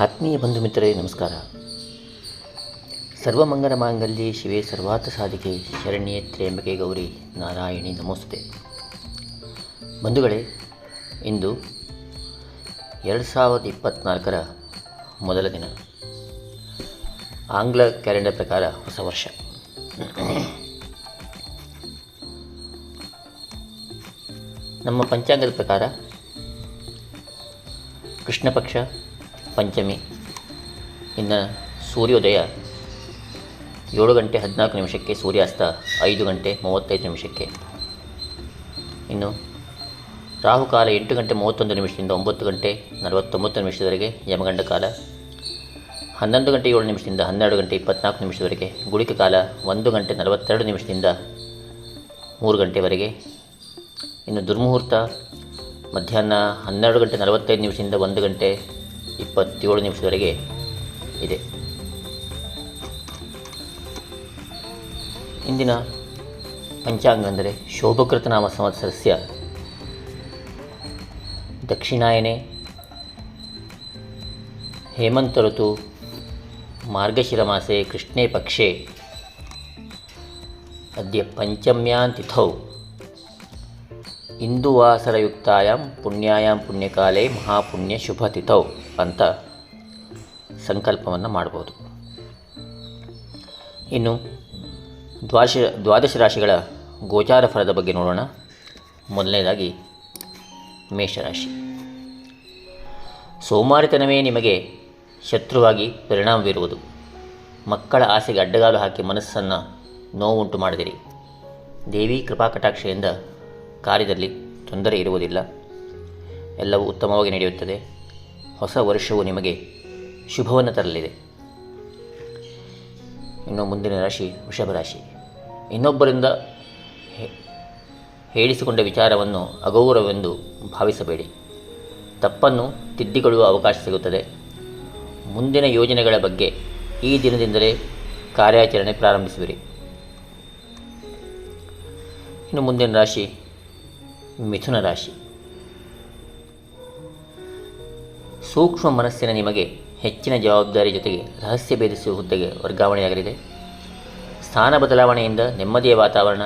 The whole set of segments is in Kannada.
ಆತ್ಮೀಯ ಬಂಧು ಮಿತ್ರರೇ, ನಮಸ್ಕಾರ. ಸರ್ವಮಂಗಲ ಮಾಂಗಲ್ಯ ಶಿವೆ ಸರ್ವಾರ್ಥ ಸಾಧಿಕೆ ಶರಣ್ಯೆ ತ್ರೇಂಬಕೆ ಗೌರಿ ನಾರಾಯಣಿ ನಮೋಸ್ತುತೆ. ಬಂಧುಗಳೇ, ಇಂದು ಎರಡು ಸಾವಿರದ ಇಪ್ಪತ್ತ್ನಾಲ್ಕರ ಮೊದಲ ದಿನ. ಆಂಗ್ಲ ಕ್ಯಾಲೆಂಡರ್ ಪ್ರಕಾರ ಹೊಸ ವರ್ಷ. ನಮ್ಮ ಪಂಚಾಂಗದ ಪ್ರಕಾರ ಕೃಷ್ಣ ಪಕ್ಷ ಪಂಚಮಿ. ಇನ್ನು ಸೂರ್ಯೋದಯ ಏಳು ಗಂಟೆ ಹದಿನಾಲ್ಕು ನಿಮಿಷಕ್ಕೆ, ಸೂರ್ಯಾಸ್ತ ಐದು ಗಂಟೆ ಮೂವತ್ತೈದು ನಿಮಿಷಕ್ಕೆ. ಇನ್ನು ರಾಹುಕಾಲ ಎಂಟು ಗಂಟೆ ಮೂವತ್ತೊಂದು ನಿಮಿಷದಿಂದ ಒಂಬತ್ತು ಗಂಟೆ ನಲವತ್ತೊಂಬತ್ತು ನಿಮಿಷದವರೆಗೆ ಯಮಗಂಡ ಕಾಲ. ಹನ್ನೊಂದು ಗಂಟೆ ಏಳು ನಿಮಿಷದಿಂದ ಹನ್ನೆರಡು ಗಂಟೆ ಇಪ್ಪತ್ನಾಲ್ಕು ನಿಮಿಷದವರೆಗೆ ಗುಳಿಕ ಕಾಲ ಒಂದು ಗಂಟೆ ನಲವತ್ತೆರಡು ನಿಮಿಷದಿಂದ ಮೂರು ಗಂಟೆವರೆಗೆ. ಇನ್ನು ದುರ್ಮುಹೂರ್ತ ಮಧ್ಯಾಹ್ನ ಹನ್ನೆರಡು ಗಂಟೆ ನಲವತ್ತೈದು ನಿಮಿಷದಿಂದ ಒಂದು ಗಂಟೆ ಇಪ್ಪತ್ತೇಳು ನಿಮಿಷದವರೆಗೆ ಇದೆ. ಇಂದಿನ ಪಂಚಾಂಗ ಅಂದರೆ ಶೋಭಕೃತನಾಮ ಸಂವತ್ಸರಸ್ಯ ದಕ್ಷಿಣಾಯನೆ, ಹೇಮಂತ ಋತು ಮಾರ್ಗಶಿರಮಾಸೆ ಕೃಷ್ಣೇ ಪಕ್ಷೆ, ಅದ್ಯ ಪಂಚಮ್ಯಾಂ ತಿಥೌ. ಇಂದುವಾಸರಯುಕ್ತಾಯಾಂ ಪುಣ್ಯಾಯಾಂ ಪುಣ್ಯಕಾಲೇ ಮಹಾಪುಣ್ಯ ಶುಭ ತಿಥೌ. ಅಂತ ಸಂಕಲ್ಪವನ್ನು ಮಾಡ್ಬೋದು. ಇನ್ನು ದ್ವಾದಶ ದ್ವಾದಶ ರಾಶಿಗಳ ಗೋಚಾರ ಫಲದ ಬಗ್ಗೆ ನೋಡೋಣ. ಮೊದಲನೇದಾಗಿ ಮೇಷರಾಶಿ. ಸೋಮಾರಿತನವೇ ನಿಮಗೆ ಶತ್ರುವಾಗಿ ಪರಿಣಾಮ ಬೀರುವುದು ಮಕ್ಕಳ ಆಸೆಗೆ ಅಡ್ಡಗಾಲು ಹಾಕಿ ಮನಸ್ಸನ್ನು ನೋವುಂಟು ಮಾಡಿದಿರಿ. ದೇವಿ ಕೃಪಾಕಟಾಕ್ಷೆಯಿಂದ ಕಾರ್ಯದಲ್ಲಿ ತೊಂದರೆ ಇರುವುದಿಲ್ಲ. ಎಲ್ಲವೂ ಉತ್ತಮವಾಗಿ ನಡೆಯುತ್ತದೆ. ಹೊಸ ವರ್ಷವು ನಿಮಗೆ ಶುಭವನ್ನು ತರಲಿದೆ. ಇನ್ನು ಮುಂದಿನ ರಾಶಿ ವೃಷಭ ರಾಶಿ. ಇನ್ನೊಬ್ಬರಿಂದ ಹೇಳಿಸಿಕೊಂಡ ವಿಚಾರವನ್ನು ಅಗೌರವೆಂದು ಭಾವಿಸಬೇಡಿ. ತಪ್ಪನ್ನು ತಿದ್ದಿಕೊಳ್ಳುವ ಅವಕಾಶ ಸಿಗುತ್ತದೆ. ಮುಂದಿನ ಯೋಜನೆಗಳ ಬಗ್ಗೆ ಈ ದಿನದಿಂದಲೇ ಕಾರ್ಯಾಚರಣೆ ಪ್ರಾರಂಭಿಸುವಿರಿ ಇನ್ನು ಮುಂದಿನ ರಾಶಿ ಮಿಥುನ ರಾಶಿ. ಸೂಕ್ಷ್ಮ ಮನಸ್ಸಿನ ನಿಮಗೆ ಹೆಚ್ಚಿನ ಜವಾಬ್ದಾರಿ ಜೊತೆಗೆ ರಹಸ್ಯ ಭೇದಿಸುವ ಹುದ್ದೆಗೆ ವರ್ಗಾವಣೆಯಾಗಲಿದೆ. ಸ್ಥಾನ ಬದಲಾವಣೆಯಿಂದ ನೆಮ್ಮದಿಯ ವಾತಾವರಣ,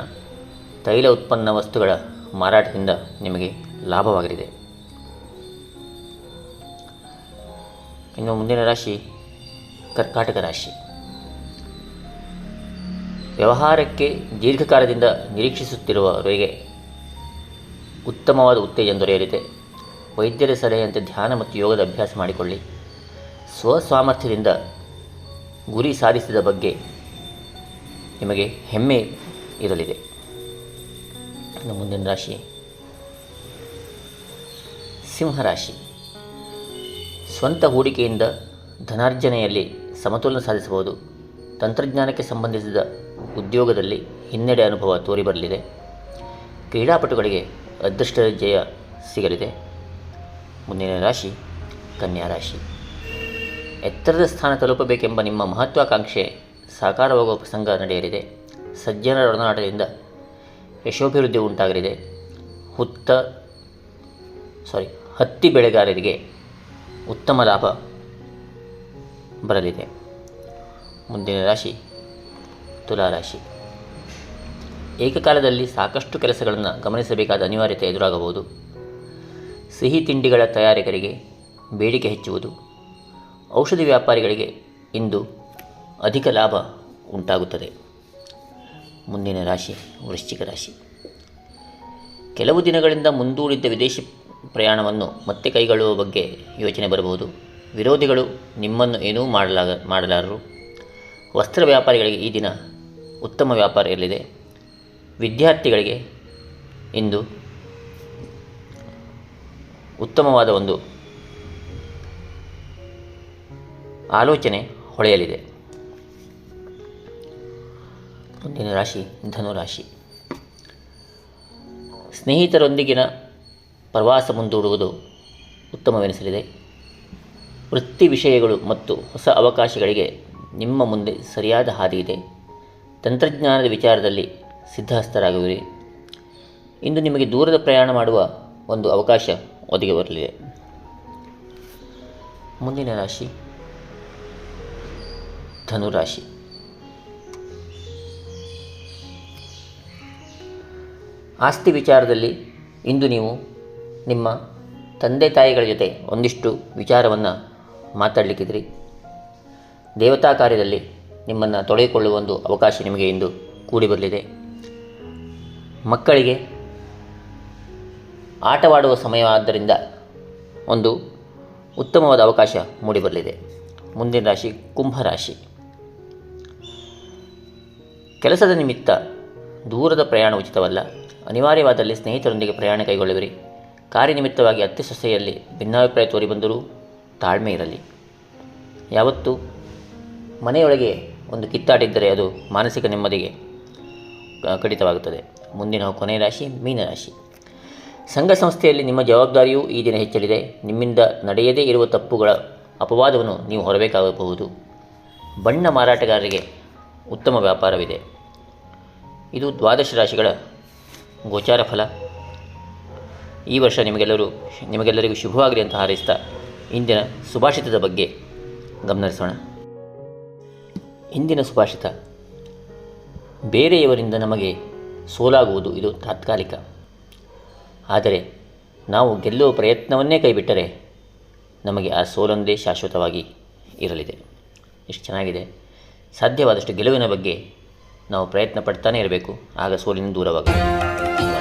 ತೈಲ ಉತ್ಪನ್ನ ವಸ್ತುಗಳ ಮಾರಾಟದಿಂದ ನಿಮಗೆ ಲಾಭವಾಗಲಿದೆ. ಇನ್ನು ಮುಂದಿನ ರಾಶಿ ಕರ್ಕಾಟಕ ರಾಶಿ. ವ್ಯವಹಾರಕ್ಕೆ ದೀರ್ಘಕಾಲದಿಂದ ನಿರೀಕ್ಷಿಸುತ್ತಿರುವವರಿಗೆ ಉತ್ತಮವಾದ ಉತ್ತೇಜನ ದೊರೆಯಲಿದೆ. ವೈದ್ಯರ ಸಲಹೆಯಂತೆ ಧ್ಯಾನ ಮತ್ತು ಯೋಗದ ಅಭ್ಯಾಸ ಮಾಡಿಕೊಳ್ಳಿ. ಸ್ವಸಾಮರ್ಥ್ಯದಿಂದ ಗುರಿ ಸಾಧಿಸಿದ ಬಗ್ಗೆ ನಿಮಗೆ ಹೆಮ್ಮೆ ಇರಲಿದೆ. ಇನ್ನು ಮುಂದಿನ ರಾಶಿ. ಸಿಂಹರಾಶಿ ಸ್ವಂತ ಹೂಡಿಕೆಯಿಂದ ಧನಾರ್ಜನೆಯಲ್ಲಿ ಸಮತೋಲನ ಸಾಧಿಸಬಹುದು. ತಂತ್ರಜ್ಞಾನಕ್ಕೆ ಸಂಬಂಧಿಸಿದ ಉದ್ಯೋಗದಲ್ಲಿ ಹಿನ್ನಡೆ ಅನುಭವ ತೋರಿಬರಲಿದೆ. ಕ್ರೀಡಾಪಟುಗಳಿಗೆ ಅದೃಷ್ಟದ ಜಯ ಸಿಗಲಿದೆ. ಮುಂದಿನ ರಾಶಿ ಕನ್ಯಾ ರಾಶಿ ಎತ್ತರದ ಸ್ಥಾನ ತಲುಪಬೇಕೆಂಬ ನಿಮ್ಮ ಮಹತ್ವಾಕಾಂಕ್ಷೆ ಸಾಕಾರವಾಗುವ ಪ್ರಸಂಗ ನಡೆಯಲಿದೆ. ಸಜ್ಜನರ ಒಡನಾಟದಿಂದ ಯಶೋಭಿವೃದ್ಧಿ ಉಂಟಾಗಲಿದೆ. ಹುತ್ತ ಸಾರಿ ಹತ್ತಿ ಬೆಳೆಗಾರರಿಗೆ ಉತ್ತಮ ಲಾಭ ಬರಲಿದೆ. ಮುಂದಿನ ರಾಶಿ ತುಲಾರಾಶಿ ಏಕಕಾಲದಲ್ಲಿ ಸಾಕಷ್ಟು ಕೆಲಸಗಳನ್ನು ಗಮನಿಸಬೇಕಾದ ಅನಿವಾರ್ಯತೆ ಎದುರಾಗಬಹುದು. ಸಿಹಿ ತಿಂಡಿಗಳ ತಯಾರಕರಿಗೆ ಬೇಡಿಕೆ ಹೆಚ್ಚುವುದು. ಔಷಧಿ ವ್ಯಾಪಾರಿಗಳಿಗೆ ಇಂದು ಅಧಿಕ ಲಾಭ ಉಂಟಾಗುತ್ತದೆ. ಮುಂದಿನ ರಾಶಿ ವೃಶ್ಚಿಕ ರಾಶಿ. ಕೆಲವು ದಿನಗಳಿಂದ ಮುಂದೂಡಿದ್ದ ವಿದೇಶಿ ಪ್ರಯಾಣವನ್ನು ಮತ್ತೆ ಕೈಗೊಳ್ಳುವ ಬಗ್ಗೆ ಯೋಚನೆ ಬರಬಹುದು. ವಿರೋಧಿಗಳು ನಿಮ್ಮನ್ನು ಏನೂ ಮಾಡಲಾಗ, ಮಾಡಲಾರರು. ವಸ್ತ್ರ ವ್ಯಾಪಾರಿಗಳಿಗೆ ಈ ದಿನ ಉತ್ತಮ ವ್ಯಾಪಾರ ಇರಲಿದೆ. ವಿದ್ಯಾರ್ಥಿಗಳಿಗೆ ಇಂದು ಉತ್ತಮವಾದ ಒಂದು ಆಲೋಚನೆ ಹೊಳೆಯಲಿದೆ. ಮುಂದಿನ ರಾಶಿ ಧನುರಾಶಿ. ಸ್ನೇಹಿತರೊಂದಿಗಿನ ಪ್ರವಾಸ ಮುಂದೂಡುವುದು ಉತ್ತಮವೆನಿಸಲಿದೆ. ವೃತ್ತಿ ವಿಷಯಗಳು ಮತ್ತು ಹೊಸ ಅವಕಾಶಗಳಿಗೆ ನಿಮ್ಮ ಮುಂದೆ ಸರಿಯಾದ ಹಾದಿ ಇದೆ. ತಂತ್ರಜ್ಞಾನದ ವಿಚಾರದಲ್ಲಿ ಸಿದ್ಧಹಸ್ತರಾಗುವಿರಿ. ಇಂದು ನಿಮಗೆ ದೂರದ ಪ್ರಯಾಣ ಮಾಡುವ ಒಂದು ಅವಕಾಶ ಒದಗಿ ಬರಲಿದೆ ಮುಂದಿನ ರಾಶಿ ಧನುರಾಶಿ. ಆಸ್ತಿ ವಿಚಾರದಲ್ಲಿ ಇಂದು ನೀವು ನಿಮ್ಮ ತಂದೆ ತಾಯಿಗಳ ಜೊತೆ ಒಂದಿಷ್ಟು ವಿಚಾರವನ್ನು ಮಾತಾಡಲಿಕ್ಕಿದ್ರಿ. ದೇವತಾ ಕಾರ್ಯದಲ್ಲಿ ನಿಮ್ಮನ್ನು ತೊಳೆದುಕೊಳ್ಳುವ ಒಂದು ಅವಕಾಶ ನಿಮಗೆ ಇಂದು ಕೂಡಿ ಬರಲಿದೆ. ಮಕ್ಕಳಿಗೆ ಆಟವಾಡುವ ಸಮಯವಾದ್ದರಿಂದ ಒಂದು ಉತ್ತಮವಾದ ಅವಕಾಶ ಮೂಡಿಬರಲಿದೆ. ಮುಂದಿನ ರಾಶಿ ಕುಂಭರಾಶಿ ಕೆಲಸದ ನಿಮಿತ್ತ ದೂರದ ಪ್ರಯಾಣ ಉಚಿತವಲ್ಲ. ಅನಿವಾರ್ಯವಾದಲ್ಲಿ ಸ್ನೇಹಿತರೊಂದಿಗೆ ಪ್ರಯಾಣ ಕೈಗೊಳ್ಳುವಿರಿ. ಕಾರ್ಯನಿಮಿತ್ತವಾಗಿ ಅತ್ತೆ ಸೊಸೆಯಲ್ಲಿ ಭಿನ್ನಾಭಿಪ್ರಾಯ ತೋರಿಬಂದರೂ ತಾಳ್ಮೆ ಇರಲಿ. ಯಾವತ್ತೂ ಮನೆಯೊಳಗೆ ಒಂದು ಕಿತ್ತಾಟಿದ್ದರೆ ಅದು ಮಾನಸಿಕ ನೆಮ್ಮದಿಗೆ ಕಡಿತವಾಗುತ್ತದೆ. ಮುಂದಿನ ಕೊನೆಯ ರಾಶಿ ಮೀನರಾಶಿ. ಸಂಘ ಸಂಸ್ಥೆಯಲ್ಲಿ ನಿಮ್ಮ ಜವಾಬ್ದಾರಿಯೂ ಈ ದಿನ ಹೆಚ್ಚಲಿದೆ. ನಿಮ್ಮಿಂದ ನಡೆಯದೇ ಇರುವ ತಪ್ಪುಗಳ ಅಪವಾದವನ್ನು ನೀವು ಹೊರಬೇಕಾಗಬಹುದು. ಬಣ್ಣ ಮಾರಾಟಗಾರರಿಗೆ ಉತ್ತಮ ವ್ಯಾಪಾರವಿದೆ. ಇದು ದ್ವಾದಶ ರಾಶಿಗಳ ಗೋಚಾರ ಫಲ. ಈ ವರ್ಷ ನಿಮಗೆಲ್ಲರೂ ನಿಮಗೆಲ್ಲರಿಗೂ ಶುಭವಾಗಲಿ ಅಂತ ಹಾರೈಸ್ತಾ ಇಂದಿನ ಸುಭಾಷಿತದ ಬಗ್ಗೆ ಗಮನಿಸೋಣ ಇಂದಿನ ಸುಭಾಷಿತ. ಬೇರೆಯವರಿಂದ ನಮಗೆ ಸೋಲಾಗುವುದು. ಇದು ತಾತ್ಕಾಲಿಕ. ಆದರೆ ನಾವು ಗೆಲ್ಲುವ ಪ್ರಯತ್ನವನ್ನೇ ಕೈಬಿಟ್ಟರೆ ನಮಗೆ ಆ ಸೋಲೊಂದೇ ಶಾಶ್ವತವಾಗಿ ಇರಲಿದೆ. ಎಷ್ಟು ಚೆನ್ನಾಗಿದೆ. ಸಾಧ್ಯವಾದಷ್ಟು ಗೆಲುವಿನ ಬಗ್ಗೆ ನಾವು ಪ್ರಯತ್ನ ಪಡ್ತಾನೇ ಇರಬೇಕು. ಆಗ ಸೋಲಿನ ದೂರವಾಗುತ್ತೆ